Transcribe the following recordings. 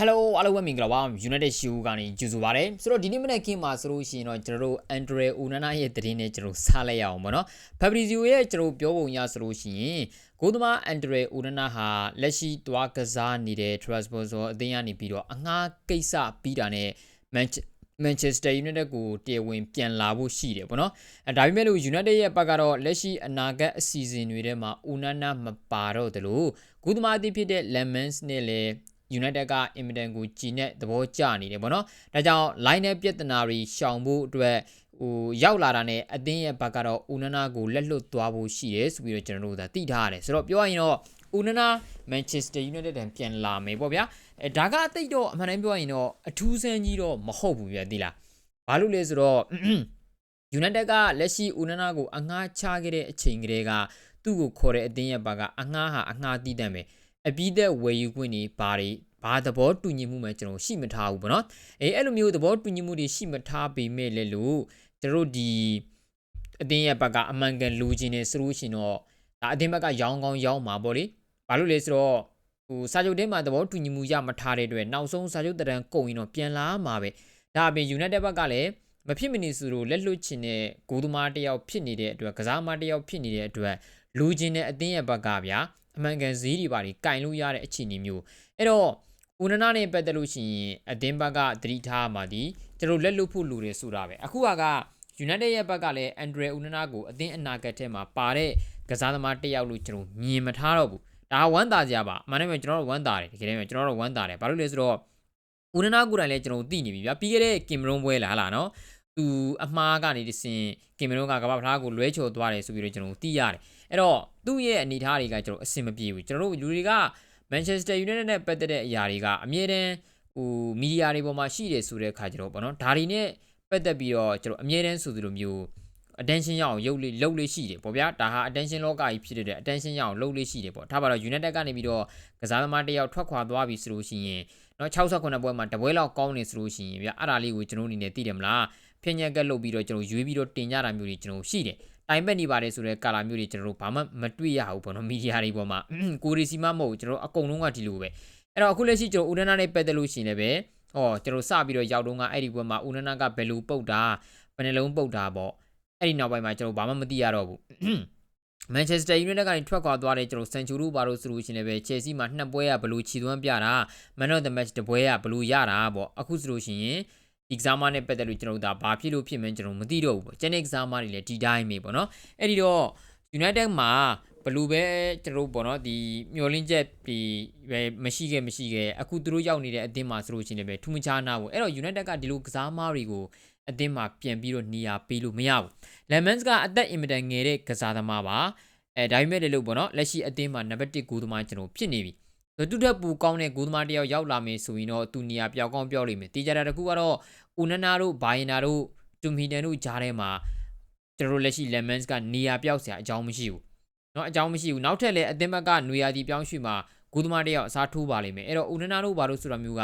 Hello အားလုံးပဲမင်္ဂလာပါ United Show ကနေကြိုဆိုပါရစေဆိုတော့ဒီနေ့မနေ့ကင်းမှာဆိုလို့ရှိရင်တော့ကျွန်တော်တို့ Andre Onana ရဲ့သတင်းနဲ့ကျွန်တော်ဆက်လိုက်ရအောင်ပေါ့နော် Fabrizio ရဲ့ကျွန်တော်ပြောပုံရဆိုလို့ရှိရင်ဂိုးသမား Andre Onana ဟာလက်ရှိတွားကစားနေတဲ့ Trabzonspor အသင်းကနေပြီးတော့အငှားကိစ္စပြီးတာနဲ့ Manchester Manchester United ကိုတရားဝင်ပြန်လာဖို့ရှိတယ်ပေါ့နော်အဲဒါပေမဲ့လို့ United ရဲ့ဘက်ကတော့လက်ရှိအနာဂတ်အစီအစဉ်တွေထဲမှာ Onana မပါတော့တယ်လို့ဂိုးသမားအသစ်ဖြစ်တဲ့ Lemans နဲ့လည်း United ကအင်မတန်ကိုကြည်နဲ့သဘောကျနေတယ်ပေါ့နော်ဒါကြောင့် line နဲ့ပြဿနာတွေရှောင်ဖို့အတွက်ဟိုရောက်လာတာနဲ့အသင်းရဲ့ဘက်ကတော့ Onana ကိုလက်လွတ်သွားဖို့ရှိတယ်ဆိုပြီးတော့ကျွန်တော်တို့သာသိထားရတယ်ဆိုတော့ပြောရရင်တော့ Onana Manchester United တန်ပြန်လာမယ်ပေါ့ဗျာအဲဒါကအသိတော့အမှန်တမ်းပြောရရင်တော့အထူးဆန်းကြီးတော့မဟုတ်ဘူးပြသိလားဘာလို့လဲဆိုတော့ United ကလက်ရှိ Onana ကိုအငှားချခဲ့တဲ့အချိန်ကလေးကသူ့ကိုခေါ်တဲ့အသင်းရဲ့ဘက်ကအငှားဟာအငှားတီးတတ်မယ် အပြီးသက်ဝယ်ယူခွင့်တွေဘာတွေဘာသဘောတူညီမှုမှကျွန်တော်ရှိမထားဘူးပေါ့နော်အေးအဲ့လိုမျိုးသဘောတူညီမှုတွေရှိမထားပေမဲ့လည်းလို့ကျွန်တော်တို့ဒီအတင်းရဲ့ဘက်ကအမှန်ကန်လူချင်းနေဆိုလို့ရှိရင်တော့ဒါအတင်းဘက်ကရောင်းကောင်းရောင်းမှာပေါ့လေဘာလို့လဲဆိုတော့ဟိုစာချုပ်ထဲမှာသဘောတူညီမှုရမထားတဲ့အတွက်နောက်ဆုံးစာချုပ်တရံကုန်ရင်တော့ပြန်လာမှာပဲဒါအပြင် United ဘက်ကလည်းမဖြစ်မနေဆိုလို့လက်လွတ်ချင်တဲ့ဂိုးသမားတစ်ယောက်ဖြစ်နေတဲ့အတွက်ကစားသမားတစ်ယောက်ဖြစ်နေတဲ့အတွက် လူချင်းတဲ့အတင်းရဲ့ဘက်ကဗျာအမှန်ကန်ဈေးတွေပါတွေကင်လို့ရတဲ့အခြေအနေမျိုးအဲ့တော့ဦးနနာနဲ့ပတ်သက်လို့ရှိရင်အတင်းဘက်ကသတိထားမှဒီကျွန်တော်လက်လွတ်ဖို့လူတွေဆိုတာပဲအခုက United ရဲ့ဘက်ကလည်း Andre Onana ကိုအသင်းအနာဂတ်ထဲမှာပါတဲ့ကစားသမားတစ်ယောက်လို့ကျွန်တော်မြင်မထားတော့ဘူးဒါဝမ်းသာကြပါအမှန်တကယ်ကျွန်တော်တို့ဝမ်းသာတယ်တကယ်တမ်းကျွန်တော်တို့ဝမ်းသာတယ်ဘာလို့လဲဆိုတော့ဦးနနာကိုယ်တိုင်လည်းကျွန်တော်သိနေပြီဗျာပြီးခဲ့တဲ့ကင်မရွန်ပွဲလားဟာလားနော် သူအမှားကနေတစင်ကင်မရွန်ကကမ္ဘာဖလားကိုလွဲချော်သွားတယ်ဆိုပြီးတော့ကျွန်တော်သိရတယ်အဲ့တော့သူ့ရဲ့အနေအထားတွေကကျွန်တော်အဆင်မပြေဘူးကျွန်တော်တို့လူတွေက Manchester United နဲ့ပတ်သက်တဲ့အရာတွေကအမြဲတမ်းဟိုမီဒီယာတွေပေါ်မှာရှိတယ်ဆိုတဲ့ခါကျတော့ဗောနော်ဒါတွေနဲ့ပတ်သက်ပြီးတော့ကျွန်တော်အမြဲတမ်းဆိုသလိုမျိုး attention ရအောင်ရုပ်လေးလှုပ်လေးရှိတယ်ပေါ့ဗျာဒါဟာ attention လောကကြီးဖြစ်တဲ့ attention ရအောင်လှုပ်လေးရှိတယ်ပေါ့ထားပါတော့ United ကနေပြီးတော့ကစားသမားတစ်ယောက်ထွက်ခွာသွားပြီဆိုလို့ရှိရင်เนาะ68ပွဲမှာတပွဲလောက်ကောင်းနေဆိုလို့ရှိရင်ဗျာအဲ့ဒါလေးကိုကျွန်တော်အနေနဲ့သိတယ်မလား ဖြည့်ညက်ကလုတ်ပြီးတော့ကျွန်တော်ရွေးပြီးတော့တင်ကြတာမျိုးတွေကျွန်တော်ရှိတယ်တိုင်ပက်နေပါတယ်ဆိုတဲ့ကာလာမျိုးတွေကျွန်တော်တို့ဘာမှမတွေ့ရဘူးပေါ့နော်မီဒီယာတွေပေါ်မှာကိုရီစီမမဟုတ်ကျွန်တော်တို့အကုန်လုံးကဒီလိုပဲအဲ့တော့အခုလက်ရှိကျွန်တော်ဦးနနာနဲ့ပတ်သက်လို့ရှိရင်လည်းပဲဟောကျွန်တော်စပြီးတော့ရောက်တော့ကအဲ့ဒီဘက်မှာဦးနနာကဘယ်လိုပုတ်တာဘယ်နှလုံးပုတ်တာပေါ့အဲ့ဒီနောက်ပိုင်းမှာကျွန်တော်ဘာမှမသိရတော့ဘူးမန်ချက်စတာယူနိုက်တက်ကနေထွက်ခွာသွားတဲ့ကျွန်တော်စန်ချူရူဘာလို့ဆိုလို့ရှိရင်လည်းပဲချယ်ဆီမှာနှစ်ပွဲကဘလို့ခြီသွမ်းပြတာမန်တော့ the match တပွဲကဘလို့ရတာပေါ့အခုဆိုလို့ရှိရင် ဒီကစားမနဲ့ပတ်သက်လို့ကျွန်တော်တို့ဒါဘာဖြစ်လို့ဖြစ်မှန်းကျွန်တော်မသိတော့ဘူးပေါ့ကျန်တဲ့ကစားမတွေလည်းဒီတိုင်းပဲပေါ့နော်အဲ့ဒီတော့ United မှာဘလူးပဲကျွန်တော်တို့ပေါ့နော်ဒီမျောလင်းချက်ဒီပဲမရှိခဲ့မရှိခဲ့အခုသူတို့ရောက်နေတဲ့အသင်းမှာဆိုလို့ရှိရင်လည်းထူးမခြားနာဘူးအဲ့တော့ United ကဒီလိုကစားမတွေကိုအသင်းမှာပြန်ပြီးတော့နေရာပေးလို့မရဘူး Lemons ကအသက်အင်မတန်ငယ်တဲ့ကစားသမားပါအဲဒါပေမဲ့လည်းလို့ပေါ့နော်လက်ရှိအသင်းမှာနံပါတ်1ဂိုးသမားကျွန်တော်ဖြစ်နေပြီ သူတက်ပူကောင်းတဲ့ဂိုးသမားတယောက်ရောက်လာမယ်ဆိုရင်တော့သူနေရာပြောင်းကောင်းပြောင်းလိမ့်မယ်တေးကြတာတကူကတော့ဦးနနာတို့ဘိုင်နာတို့တူမီတန်တို့ကြားထဲမှာကျွန်တော်တို့လက်ရှိ Lemons ကနေရာပြောက်စရာအကြောင်းမရှိဘူးเนาะအကြောင်းမရှိဘူးနောက်ထပ်လည်းအသင်းဘက်ကနွေရာသီပြောင်းရွှေ့မှာဂိုးသမားတယောက်အစားထိုးပါလိမ့်မယ်အဲ့တော့ဦးနနာတို့ဘာလို့ဆိုတာမျိုးက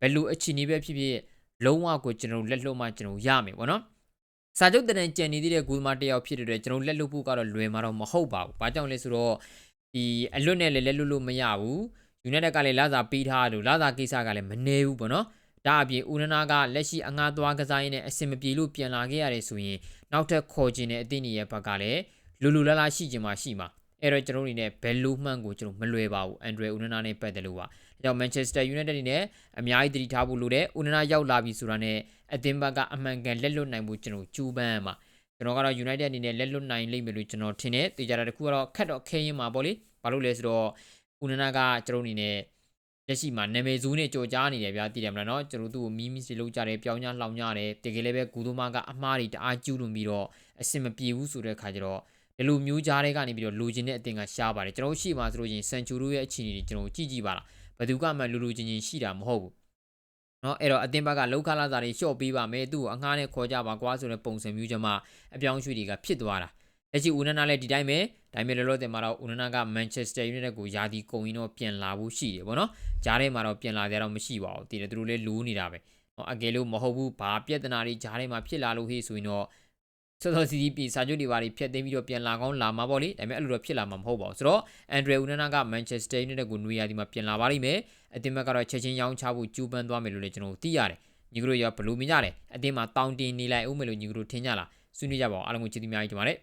ဘယ်လိုအခြေအနေပဲဖြစ်ဖြစ်လုံးဝကိုကျွန်တော်လက်လွတ်မှကျွန်တော်ရမယ်ပေါ့နော်စာချုပ်တရံကြံနေသေးတဲ့ဂူသမားတယောက်ဖြစ်တဲ့အတွက်ကျွန်တော်လက်လွတ်ဖို့ကတော့လွယ်မှာတော့မဟုတ်ပါဘူး။ဘာကြောင့်လဲဆိုတော့ဒီအလွတ်နဲ့လည်းလက်လွတ်လို့မရဘူး။ United ကလည်းလာစာပေးထားလို့လာစာကိစ္စကလည်းမနေဘူးပေါ့နော်။ဒါအပြင်ဦးနနာကလက်ရှိအငှားသွားကစားရင်းနဲ့အဆင်မပြေလို့ပြန်လာခဲ့ရတယ်ဆိုရင်နောက်ထပ်ခေါ်ခြင်းတဲ့အသင်းကြီးရဲ့ဘက်ကလည်းလူလူလာလာရှိခြင်းမှရှိမှာ။အဲ့တော့ကျွန်တော်တို့အနေနဲ့ဘယ်လိုမှန်ကိုကျွန်တော်မလွယ်ပါဘူး။အန်ဒရီဦးနနာနဲ့ပတ်သက်လို့ပါ။ဒါကြောင့် Manchester United အနေနဲ့အများကြီးတတိထားဖို့လိုတယ်။ဦးနနာရောက်လာပြီဆိုတာနဲ့အသင်းဘက်ကအမှန်ကန်လက်လွတ်နိုင်ဖို့ကျွန်တော်ကြိုးပမ်းရမှာကျွန်တော်ကတော့ United အနေနဲ့လက်လွတ်နိုင်လိမ့်မယ်လို့ကျွန်တော်ထင်တယ်တေချာတာတခုကတော့ခက်တော့ခဲရင်မှာပေါ့လေဘာလို့လဲဆိုတော့ ဦးနန္ဒကကျွန်တော်အနေနဲ့လက်ရှိမှာနာမည်ဇူးနဲ့ကြော်ကြားနေတယ်ဗျာတည်တယ်မလားနော်ကျွန်တော်တို့ကိုမီးမီးစီလောက်ကြတယ်ပြောင်းကြလောင်ကြတယ်တကယ်လည်းပဲကုသမကအမှားတွေတအားကျူးလွန်ပြီးတော့အဆင်မပြေဘူးဆိုတဲ့ခါကျတော့ဒီလိုမျိုးကြားတဲ့ကနေပြီးတော့လိုချင်တဲ့အတင်ကရှားပါတယ်ကျွန်တော်ရှိမှဆိုလို့ရင်စန်ချူတို့ရဲ့အခြေအနေတွေကျွန်တော်ကြည့်ကြည့်ပါလားဘယ်သူကမှလူလူချင်းချင်းရှိတာမဟုတ်ဘူးနော်အဲ့တော့အတင်းဘက်ကလောက်ခလာစာတွေလျှော့ပေးပါမယ်သူ့ကိုအငှားနဲ့ခေါ်ကြပါကွာဆိုတဲ့ပုံစံမျိုးကျမှအပြောင်းရွှေ့တွေကဖြစ်သွားတာ လက်ရှိဦးနနာလည်းဒီတိုင်းပဲဒါပေမဲ့လောလောဆယ်မှာတော့ဦးနနာကမန်ချက်စတာယူနိုက်တက်ကိုယာတီကုန်ရင်တော့ပြန်လာဖို့ရှိတယ်ပေါ့နော်ကြားထဲမှာတော့ပြန်လာကြတော့မရှိပါဘူးတည်တယ်သူတို့လည်းလိုးနေတာပဲအကယ်လို့မဟုတ်ဘူးဘာပြဿနာတွေကြားထဲမှာဖြစ်လာလို့ဟေ့ဆိုရင်တော့စောစောစီစီပြီစာချုပ်တွေပါတွေဖျက်သိမ်းပြီးတော့ပြန်လာကောင်းလာမှာပေါ့လေဒါပေမဲ့အဲ့လိုတော့ဖြစ်လာမှာမဟုတ်ပါဘူးဆိုတော့အန်ဒရီဦးနနာကမန်ချက်စတာယူနိုက်တက်ကိုနွေရာသီမှာပြန်လာပါလိမ့်မယ်အသင်းဘက်ကတော့ချက်ချင်းရောင်းချဖို့ကြိုးပမ်းသွားမယ်လို့လည်းကျွန်တော်သိရတယ်ညီကတို့ရောဘယ်လိုမြင်ကြလဲအသင်းမှာတောင်းတင်နေလိုက်ဦးမယ်လို့ညီကတို့ထင်ကြလားဆွေးနွေးကြပါအောင်အားလုံးကိုကျေးဇူးများကြီးတင်ပါတယ်